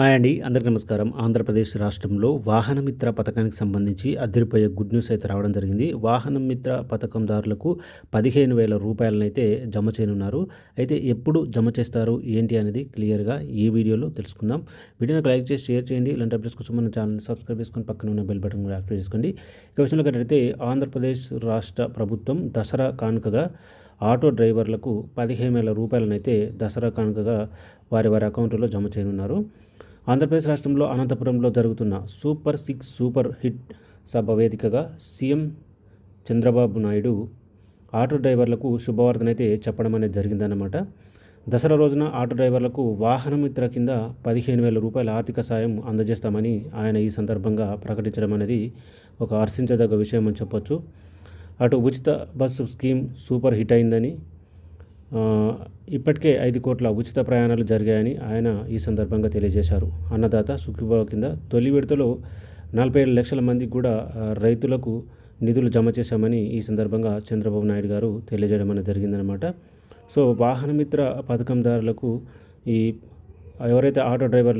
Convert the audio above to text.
Hi అండి అందరికీ నమస్కారం. ఆంధ్రప్రదేశ్ రాష్ట్రంలో వాహన మిత్ర పథకానికి సంబంధించి అదిరిపోయే గుడ్ న్యూస్ అయితే రావడం జరిగింది. వాహన మిత్ర పథకందారులకు పదిహేను వేల రూపాయలనైతే జమ చేయనున్నారు. అయితే ఎప్పుడు జమ చేస్తారు ఏంటి అనేది క్లియర్గా ఈ వీడియోలో తెలుసుకుందాం. వీడియోని లైక్ చేసి షేర్ చేయండి. ఇలాంటి అప్డేట్స్ కోసం మన ఛానల్ని సబ్స్క్రైబ్ చేసుకొని పక్కన ఉన్న బెల్ బటన్ కూడా యాక్టివేట్ చేసుకోండి. ఇక విషయంలో అయితే ఆంధ్రప్రదేశ్ రాష్ట్ర ప్రభుత్వం దసరా కానుకగా ఆటో డ్రైవర్లకు పదిహేను వేల రూపాయలనైతే దసరా కానుకగా వారి వారి అకౌంట్లో జమ చేయనున్నారు. ఆంధ్రప్రదేశ్ రాష్ట్రంలో అనంతపురంలో జరుగుతున్న సూపర్ సిక్స్ సూపర్ హిట్ సభ వేదికగా సీఎం చంద్రబాబు నాయుడు ఆటో డ్రైవర్లకు శుభవార్తనైతే చెప్పడం అనేది జరిగిందన్నమాట. దసరా రోజున ఆటో డ్రైవర్లకు వాహన మిత్ర కింద పదిహేను వేల రూపాయల ఆర్థిక సాయం అందజేస్తామని ఆయన ఈ సందర్భంగా ప్రకటించడం అనేది ఒక హర్షించదగ్గ విషయం అని చెప్పొచ్చు. అటు ఉచిత బస్సు స్కీమ్ సూపర్ హిట్ అయిందని ఇప్పటికే ఐదు కోట్ల ఉచిత ప్రయాణాలు జరిగాయని ఆయన ఈ సందర్భంగా తెలియజేశారు. అన్నదాత సుఖీభావ కింద తొలి విడతలో నలభై ఏడు లక్షల మంది కూడా రైతులకు నిధులు జమ చేశామని ఈ సందర్భంగా చంద్రబాబు నాయుడు గారు తెలియజేయడం అనేది జరిగిందనమాట సో వాహనమిత్ర పథకందారులకు ఈ ఎవరైతే ఆటో డ్రైవర్లు